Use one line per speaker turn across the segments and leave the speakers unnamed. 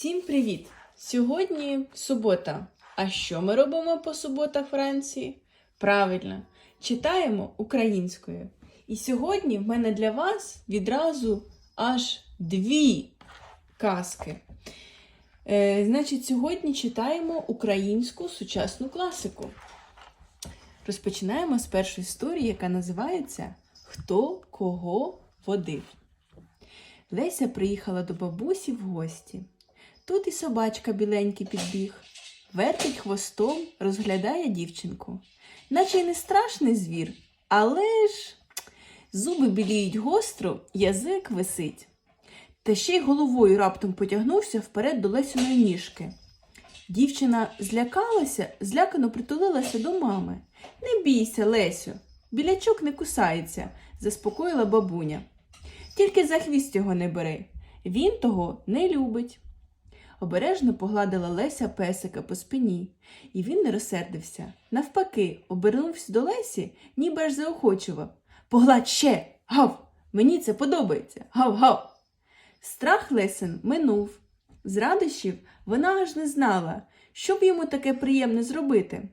Всім привіт! Сьогодні субота. А що ми робимо по суботах Франції? Правильно, читаємо українською. І сьогодні в мене для вас відразу аж дві казки. Е, значить, сьогодні читаємо українську сучасну класику. Розпочинаємо з першої історії, яка називається Хто кого водив. Леся приїхала до бабусі в гості. Тут і собачка біленький підбіг, вертить хвостом, розглядає дівчинку. Наче й не страшний звір, але ж зуби біліють гостро, язик висить. Та ще й головою раптом потягнувся вперед до Лесіної ніжки. Дівчина злякалася, злякано притулилася до мами. Не бійся, Лесю, білячок не кусається, заспокоїла бабуня. Тільки за хвіст його не бери. Він того не любить. Обережно погладила Леся песика по спині, і він не розсердився. Навпаки, обернувся до Лесі, ніби аж заохочував. Погладь ще, гав! Мені це подобається. Гав-гав. Страх Лесин минув. З радощів вона аж не знала, що б йому таке приємне зробити.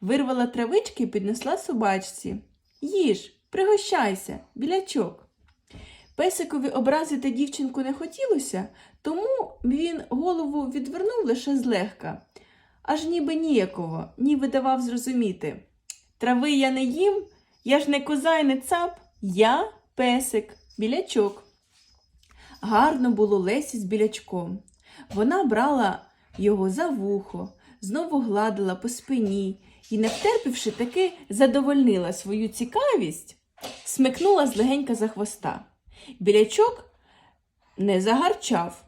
Вирвала травички і піднесла собачці. Їж, пригощайся, білячок. Песикові образити дівчинку не хотілося, тому він голову відвернув лише злегка, аж ніби ніяково, ніби давав зрозуміти. Трави я не їм, я ж не коза й не цап, я песик, білячок. Гарно було Лесі з білячком. Вона брала його за вухо, знову гладила по спині і, не втерпівши, таки задовольнила свою цікавість, смикнула злегенька за хвоста. Білячок не загарчав,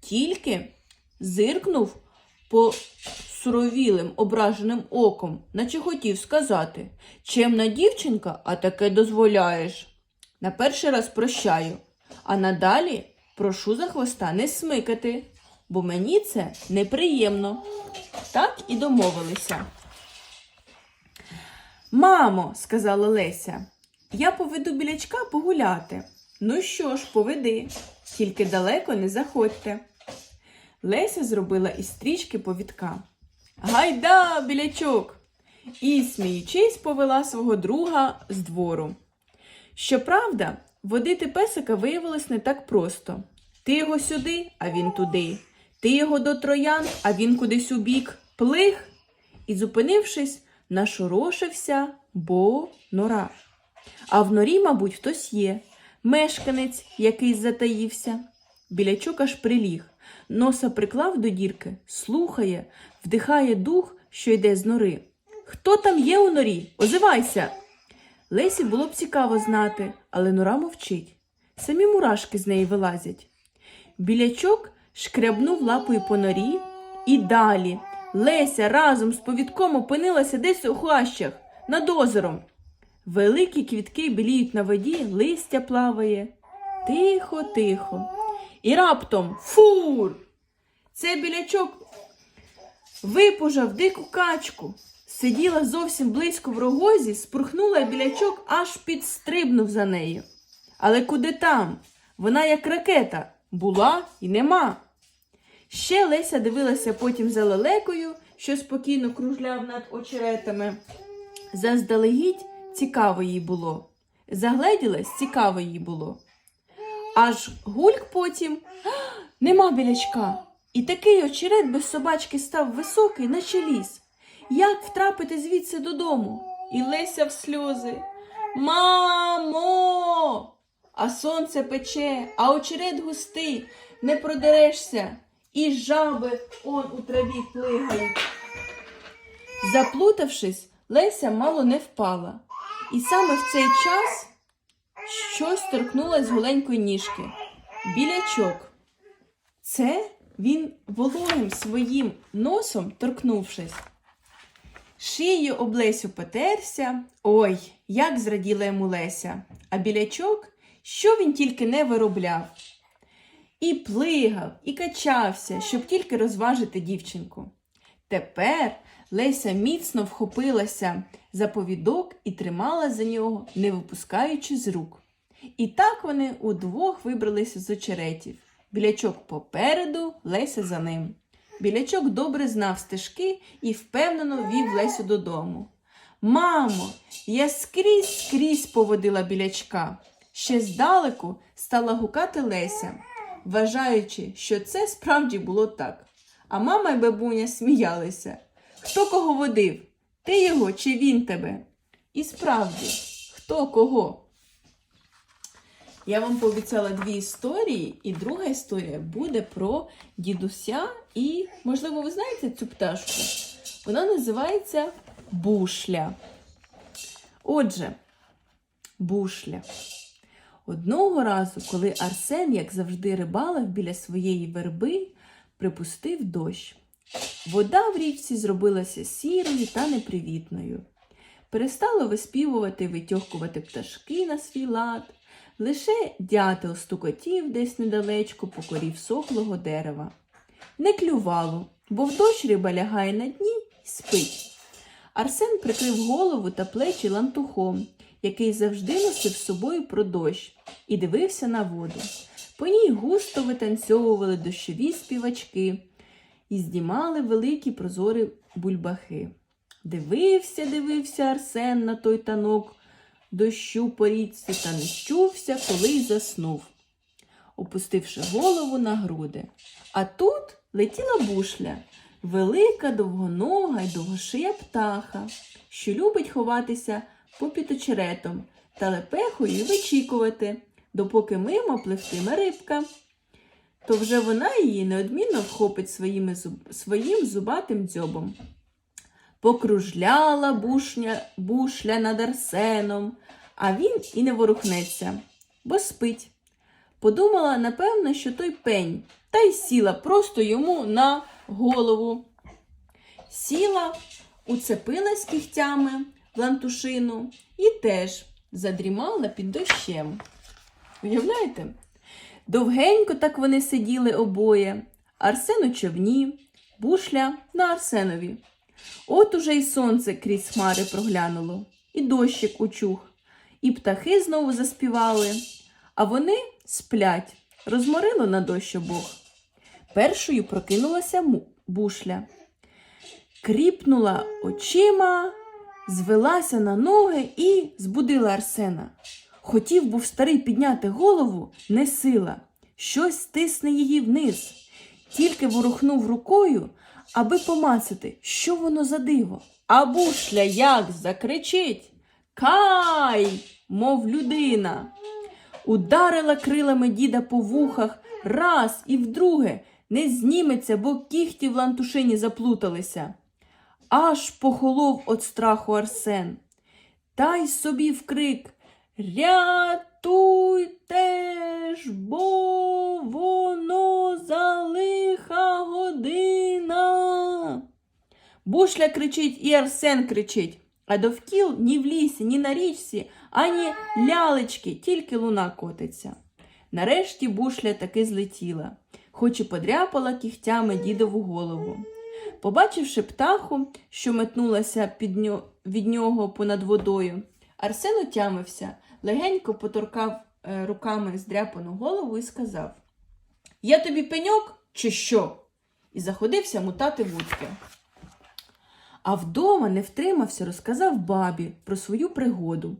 тільки зиркнув по суровілим ображеним оком, наче хотів сказати чемна дівчинка, а таке дозволяєш. На перший раз прощаю, а надалі прошу за хвоста не смикати, бо мені це неприємно. Так і домовилися. Мамо, сказала Леся, я поведу білячка погуляти. Ну що ж, поведи, тільки далеко не заходьте. Леся зробила із стрічки повідка. Гайда, білячок! І, сміючись, повела свого друга з двору. Щоправда, водити песика виявилось не так просто. Ти його сюди, а він туди. Ти його до троян, а він кудись у бік. Плих. І, зупинившись, нашорошився, бо нора. А в норі, мабуть, хтось є. Мешканець якийсь затаївся. Білячок аж приліг, носа приклав до дірки, слухає, вдихає дух, що йде з нори. Хто там є у норі? Озивайся. Лесі було б цікаво знати, але нора мовчить. Самі мурашки з неї вилазять. Білячок шкрябнув лапою по норі і далі. Леся разом з повідком опинилася десь у хащах, над озером. Великі квітки біліють на воді, листя плаває. Тихо, тихо. І раптом фур! Це білячок випужав дику качку. Сиділа зовсім близько в рогозі, спурхнула і білячок аж підстрибнув за нею. Але куди там? Вона, як ракета, була і нема. Ще Леся дивилася потім за лелекою, що спокійно кружляв над очеретами. Заздалегідь цікаво їй було. Загледілась, цікаво їй було. Аж гульк потім нема білячка. І такий очерет без собачки став високий, наче ліс. Як втрапити звідси додому? І Леся в сльози. Мамо! А сонце пече, а очерет густий, не продерешся. І жаби он у траві плигають. Заплутавшись, Леся мало не впала. І саме в цей час щось торкнулось голенької ніжки. Білячок. Це він вологим своїм носом торкнувшись. Шиєю об Лесю потерся. Ой, як зраділа йому Леся. А білячок, що він тільки не виробляв. І плигав, і качався, щоб тільки розважити дівчинку. Тепер Леся міцно вхопилася за повідок і тримала за нього, не випускаючи з рук. І так вони удвох вибралися з очеретів. Білячок попереду, Леся за ним. Білячок добре знав стежки і впевнено вів Лесю додому. Мамо, я скрізь скрізь поводила білячка. Ще здалеку стала гукати Леся, вважаючи, що це справді було так. А мама й бабуня сміялися. Хто кого водив? Ти його чи він тебе? І справді, хто кого? Я вам пообіцяла дві історії, і друга історія буде про дідуся. І, можливо, ви знаєте цю пташку? Вона називається бушля. Отже, бушля. Одного разу, коли Арсен, як завжди, рибалив біля своєї верби, припустив дощ. Вода в річці зробилася сірою та непривітною. Перестало виспівувати витьохкувати пташки на свій лад. Лише дятел стукотів десь недалечко по корі всохлого дерева. Не клювало, бо в дощ риба лягає на дні і спить. Арсен прикрив голову та плечі лантухом, який завжди носив з собою про дощ, і дивився на воду. По ній густо витанцьовували дощові співачки і здімали великі прозорі бульбахи. Дивився, дивився Арсен на той танок дощу по річці та не щувся, коли й заснув, опустивши голову на груди. А тут летіла бушля, велика, довгонога й довгошия птаха, що любить ховатися попід очеретом та лепехою вичікувати, допоки мимо пливтиме рибка. То вже вона її неодмінно вхопить своїми своїм зубатим дзьобом. Покружляла бушня, бушля над Арсеном, а він і не ворухнеться, бо спить. Подумала, напевно, що той пень, та й сіла просто йому на голову. Сіла, уцепилась кігтями в лантушину і теж задрімала під дощем. Уявляєте? Довгенько так вони сиділи обоє. Арсен у човні, бушля на Арсенові. От уже й сонце крізь хмари проглянуло, і дощик учух, і птахи знову заспівали, а вони сплять, розморило на дощ обох. Першою прокинулася бушля. Кріпнула очима, звелася на ноги і збудила Арсена. Хотів був старий підняти голову, не сила, щось тисне її вниз. Тільки ворухнув рукою, аби помацати, що воно за диво. А бушля як закричить Кай, мов людина. Ударила крилами діда по вухах раз і вдруге не зніметься, бо кіхті в лантушині заплуталися. Аж похолов от страху Арсен. Та й собі вкрик Рятуйте ж, бо воно за лиха година. Бушля кричить і Арсен кричить, а довкіл ні в лісі, ні на річці, ані лялечки, тільки луна котиться. Нарешті бушля таки злетіла, хоч і подряпала кігтями дідову голову. Побачивши птаху, що метнулася під ньо... від нього понад водою, Арсен отямився, легенько поторкав е, руками здряпану голову і сказав: Я тобі пеньок чи що? І заходився мутати вудки. А вдома не втримався, розказав бабі про свою пригоду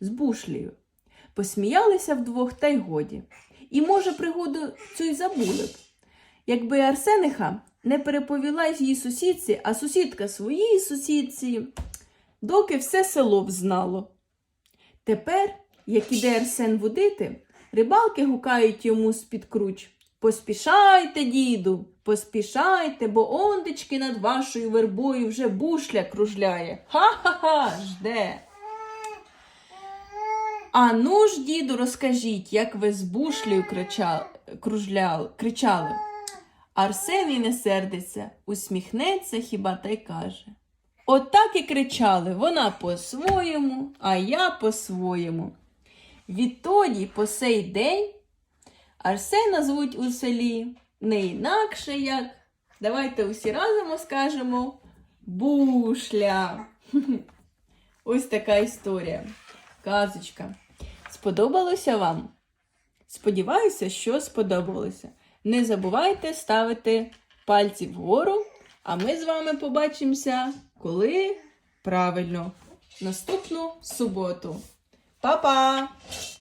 з бушлею. Посміялися вдвох та й годі. І, може, пригоду цю й забули б. Якби Арсениха не переповіла її сусідці, а сусідка своїй сусідці, доки все село взнало. Тепер, як іде Арсен водити, рибалки гукають йому з-під круч. Поспішайте, діду, поспішайте, бо ондечки над вашою вербою вже бушля кружляє. Ха-ха-ха, жде. А ну ж, діду, розкажіть, як ви з бушлею кричали, кружляли, кричали. Арсеній не сердиться, усміхнеться хіба та й каже. Отак і кричали вона по-своєму, а я по-своєму. Відтоді по сей день Арсена звуть у селі не інакше як. Давайте усі разом скажемо бушля. Ось така історія. Казочка. Сподобалося вам? Сподіваюся, що сподобалося. Не забувайте ставити пальці вгору, а ми з вами побачимося, коли правильно, наступну суботу. Па-па!